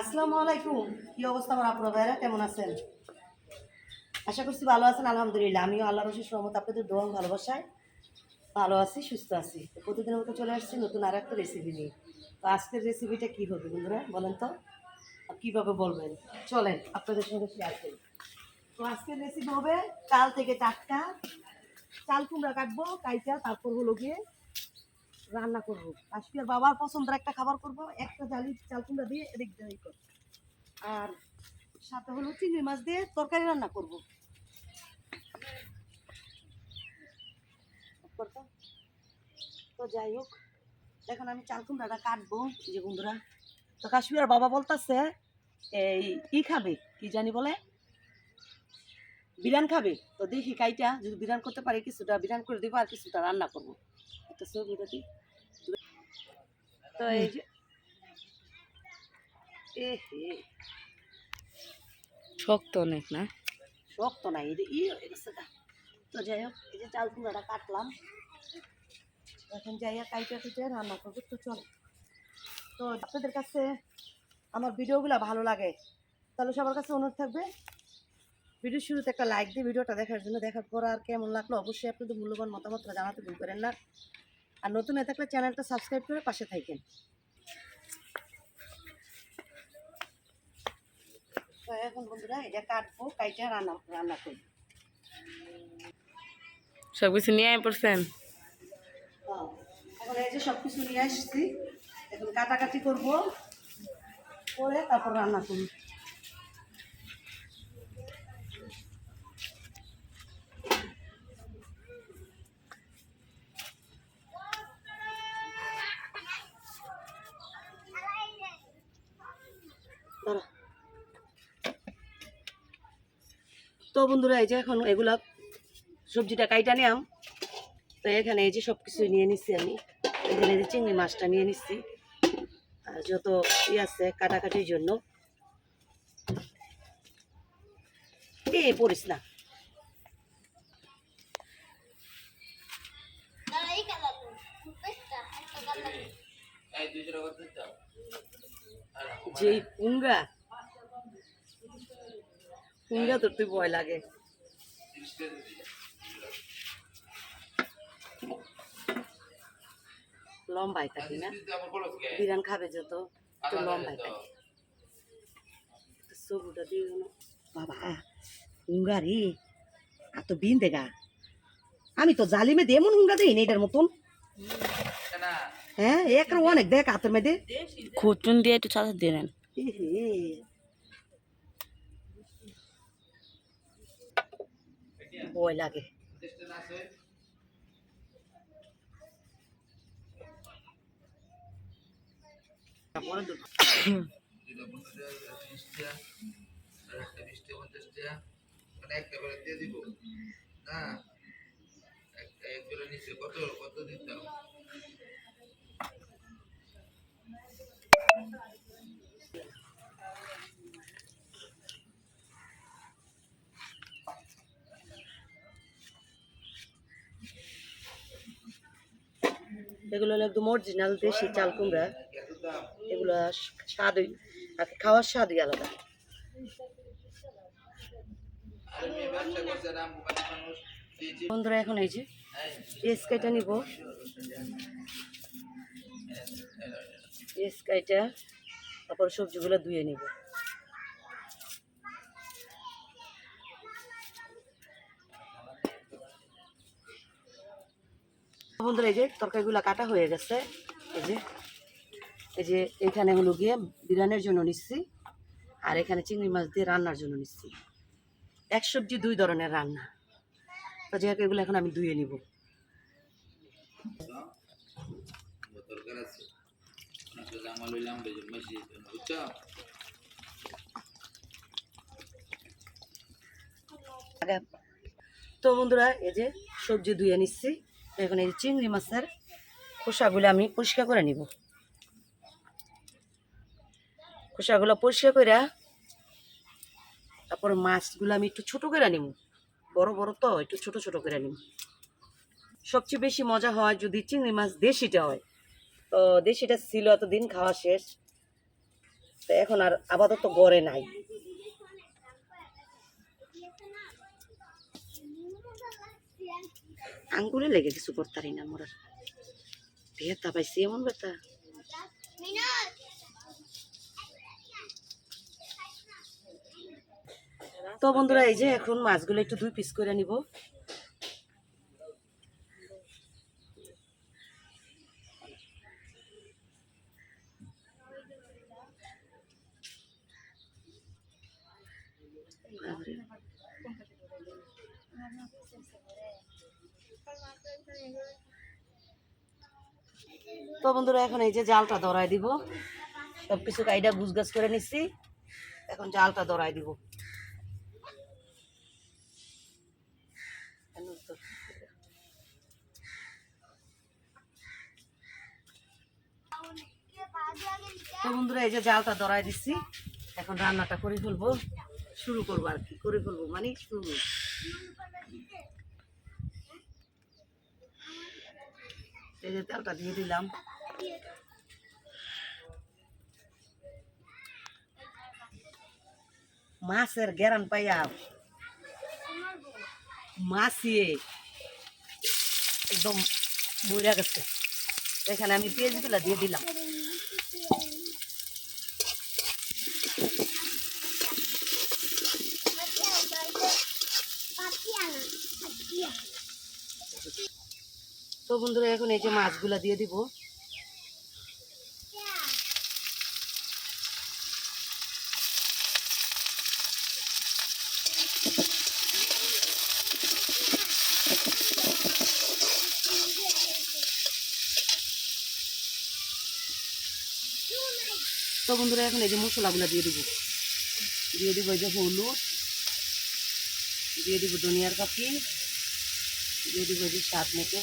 আসসালামু আলাইকুম। কি অবস্থা আমার আপনার ভাইরা কেমন আছেন? আশা করছি ভালো আছেন, আলহামদুলিল্লাহ। আমিও আল্লাহ রশিদ রহমত আপনাদের দোয়া ভালোবাসায় ভালো আছি, সুস্থ আছি। প্রতিদিনের মতো চলে আসছি নতুন আর একটা রেসিপি নিয়ে। তো আজকের রেসিপিটা কী হবে বন্ধুরা, বলেন তো? কীভাবে বলবেন? চলেন, আপনাদের সঙ্গে শেয়ার করি। তো আজকের রেসিপি হবে চাল থেকে টাটকা। চাল কুমড়া কাটবো কাইটা তারপর হলো গিয়ে রান্না করব। আজকের বাবার পছন্দের একটা খাবার করব। একটা জালি, চাল কুমড়া দিয়ে এদিক দিয়ে করব। আর সাথে হলো চিংড়ি মাছ দিয়ে তরকারি রান্না করব। তো যাই হোক, এখন আমি চাল কুমড়াটা কাটবো। যে বন্ধুরা, তো কাশ্মীর বাবা বলতেছে, এই কি খাবে, কি জানি বলে? বিরান খাবে। তো দেখি কাইটা, যদি বিরান করতে পারি, কিছুটা বিরান করে দিব আর কিছুটা রান্না করব। একটা ছবিটা দিই। তো এই যে শক্ত অনেক না? শক্ত নাই এই যে ই হয়ে গেছে। তো যাই হোক এই যে চাল কুমড়াটা কাটলাম। এখন যাইয়া কাইটা কুটে রান্না করব তো চল। তো আপনাদের কাছে আমার ভিডিওগুলো ভালো লাগে তাহলে সবার কাছে অনুরোধ থাকবে ভিডিও শুরুতে একটা লাইক দিয়ে ভিডিওটা দেখার জন্য দেখার পর আর কেমন লাগল অবশ্যই আপনাদের মূল্যবান মতামতটা জানাতে ভুল করেন না। আর নতুন হয়ে থাকলে চ্যানেলটা সাবস্ক্রাইব করে পাশে থাকেন তো এখন বন্ধুরা এটা কাটবো কাইটা রান্না রান্না করব সব কিছু নিয়ে আয় পড়ছেন? হ্যাঁ, এখন এই যে সব কিছু নিয়ে আসছি। এখন কাটাকাটি করব করে তারপর রান্না করব দাঁড়া। তো বন্ধুরা এই যে এখন এগুলা সবজিটা কাইটা নিলাম। তো এখানে এই যে সব কিছু নিয়ে নিচ্ছি আমি। এখানে যে চিংড়ি মাছটা নিয়ে নিচ্ছি আর যত ই আছে কাটাকাটির জন্য। এ পড়িস না। যে পুঙ্গা। পুঙ্গা তোর তুই ভয় লাগে। লম্বাই থাকি না? বিরান খাবে যত তো লম্বাই থাকি সবুটা দিয়ে। বাবা হুঙ্গারি আর তো বিন দেখা আমি তো জালিমে দেমন হুঙ্গা দিই না এটার মতন। হ্যাঁ এক অনেক দেখ হাতের মেয়েদের খুচুন দিয়ে একটু চাষা দিয়ে নেন ইহে। ভয় লাগে তারপরে দুটো এগুলো হলো একদম অরিজিনাল দেশি চাল কুমড়া, এগুলো স্বাদই খাওয়ার স্বাদই আলাদা। বন্ধুরা, এখন এই যে এসকাইটা নিব। এসকাইটা তারপর সবজিগুলো ধুয়ে নিব। বন্ধুরা, এই যে তরকারিগুলো কাটা হয়ে গেছে। এই যে এই যে এখানে হলো গিয়ে বিরিয়ানির জন্য নিচ্ছি, আর এখানে চিংড়ি মাছ দিয়ে রান্নার জন্য নিচ্ছি। এক সবজি দুই ধরনের রান্না। তো যাই হোক, এগুলো এখন আমি ধুয়ে নিব। তো বন্ধুরা, এই যে সবজি ধুয়ে নিচ্ছি। এখন এই চিংড়ি মাছের খোসাগুলো আমি পরিষ্কার করে নিব। খোসাগুলো পরিষ্কার করে তারপর মাছগুলো আমি একটু ছোটো করে নিব। বড় বড় তো, একটু ছোট ছোট করে নিব। সবচেয়ে বেশি মজা হয় যদি চিংড়ি মাছ দেশিটা হয়। তো দেশিটা ছিল এতদিন, খাওয়া শেষ। তো এখন আর আপাতত গড়ে নাই। আঙ্গুলে লেগে কিছু করতারি না মোর। বেতা পাইছি, এমন বেতা তো বন্ধুরা, এই যে এখন মাছগুলো একটু দুই পিস করে নিব বাবারে। তো বন্ধুরা, এখন এই যে জালটা ধরাই দিব। সব কিছু কাইডা গুছগাছ করে নিচ্ছি এখন জালটা ধরাই দিব। তো বন্ধুরা, এই যে জালটা ধরাই দিচ্ছি এখন রান্নাটা করে ফেলব। শুরু করব আর কি, করে ফেলব মানে শুরু। এই যে তেলটা দিয়ে দিলাম। মাছের গেরান পাইয়া মাছিয়ে একদম বইরা গেছে। এখানে আমি পেঁয়াজগুলো দিয়ে দিলাম। তো বন্ধুরা, এখন এই যে মাছগুলা দিয়ে দিব। তো বন্ধুরা, এখন এই যে মশলাগুলো দিয়ে দিব। দিয়ে দিব এই যে হলুদ, দিয়ে দিব ধনিয়ার পাখি দিয়ে দিব এই যে স্বাদ মতো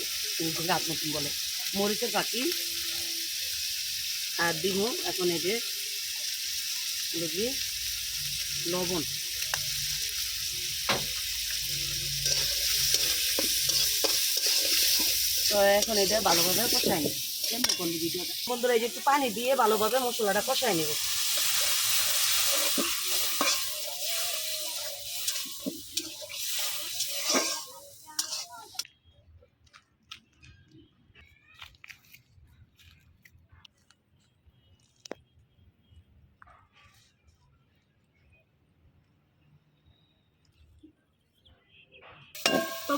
রাত মতন বলে। মরিচের পাখি আর দিব এখন এই যে লবণ। তো এখন এটা ভালোভাবে কষাই নেব। কেমন করলি ভিডিওটা? বন্ধুরা, এই যে একটু পানি দিয়ে ভালোভাবে মশলাটা কষাই নেব।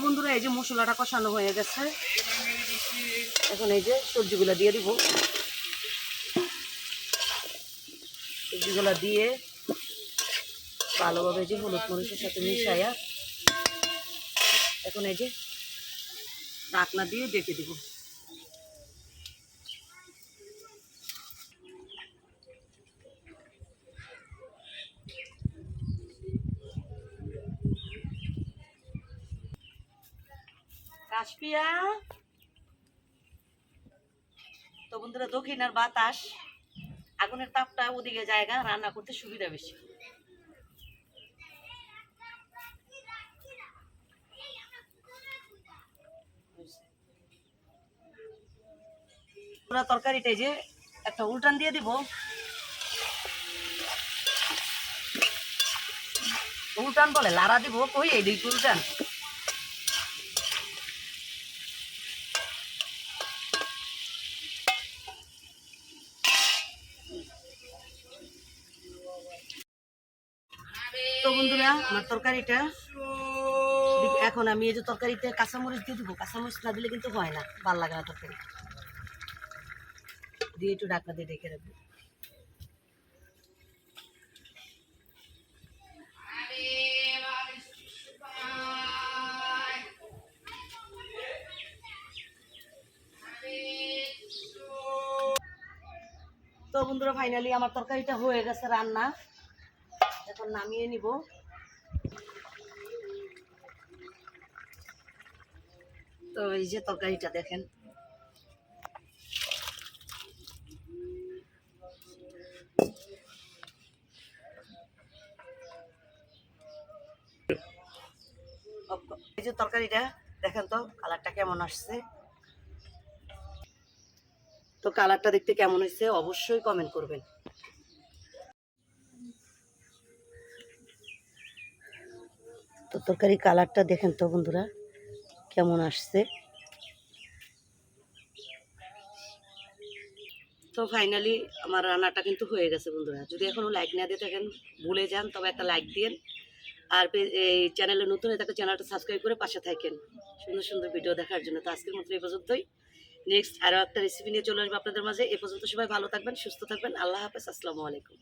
বন্ধুরা, এই যে মশলাটা কষানো হয়ে গেছে। এখন এই যে সবজিগুলো দিয়ে দিব। সবজিগুলো দিয়ে ভালোভাবে যে হলুদ মরিচের সাথে মিশাইয়া এখন এই যে ঢাকনা দিয়ে ডেকে দিব। কাশপিয়া তো বন্ধুরা, দক্ষিণ আর বাতাস, আগুনের তাপটা ওদিকে জায়গা, রান্না করতে সুবিধা বেশি। পুরা তরকারিটা যে একটা উল্টান দিয়ে দিব। উল্টান বলে লারা দিব। কই এই দুই উল্টান। আমার তরকারিটা। এখন আমি এই যে তরকারিতে কাঁচামরিচ দিয়ে দিব। কাঁচামরিচ না দিলে কিন্তু হয় না, ভালো লাগে না তরকারি। দিয়ে একটু ঢাকনা দিয়ে ঢেকে রাখব। তো বন্ধুরা ফাইনালি আমার তরকারিটা হয়ে গেছে রান্না। এখন নামিয়ে নিব। তো এই যে তরকারিটা দেখেন। এই যে তরকারিটা, দেখেন তো কালারটা কেমন আসছে। তো কালারটা দেখতে কেমন হয়েছে অবশ্যই কমেন্ট করবেন। তো তরকারি কালারটা দেখেন তো বন্ধুরা। কেমন আসছে? তো ফাইনালি আমার রান্নাটা কিন্তু হয়ে গেছে বন্ধুরা। যদি এখনও লাইক না দিয়ে থাকেন, ভুলে যান, তবে একটা লাইক দিন আর এই চ্যানেলে নতুন হয়ে থাকলে চ্যানেলটা সাবস্ক্রাইব করে পাশে থাকেন। সুন্দর সুন্দর ভিডিও দেখার জন্য। তো আজকের মতো এই পর্যন্তই। নেক্সট আরও একটা রেসিপি নিয়ে চলে আসব আপনাদের মাঝে। এ পর্যন্ত সবাই ভালো থাকবেন, সুস্থ থাকবেন। আল্লাহ হাফেজ, আসসালামু আলাইকুম।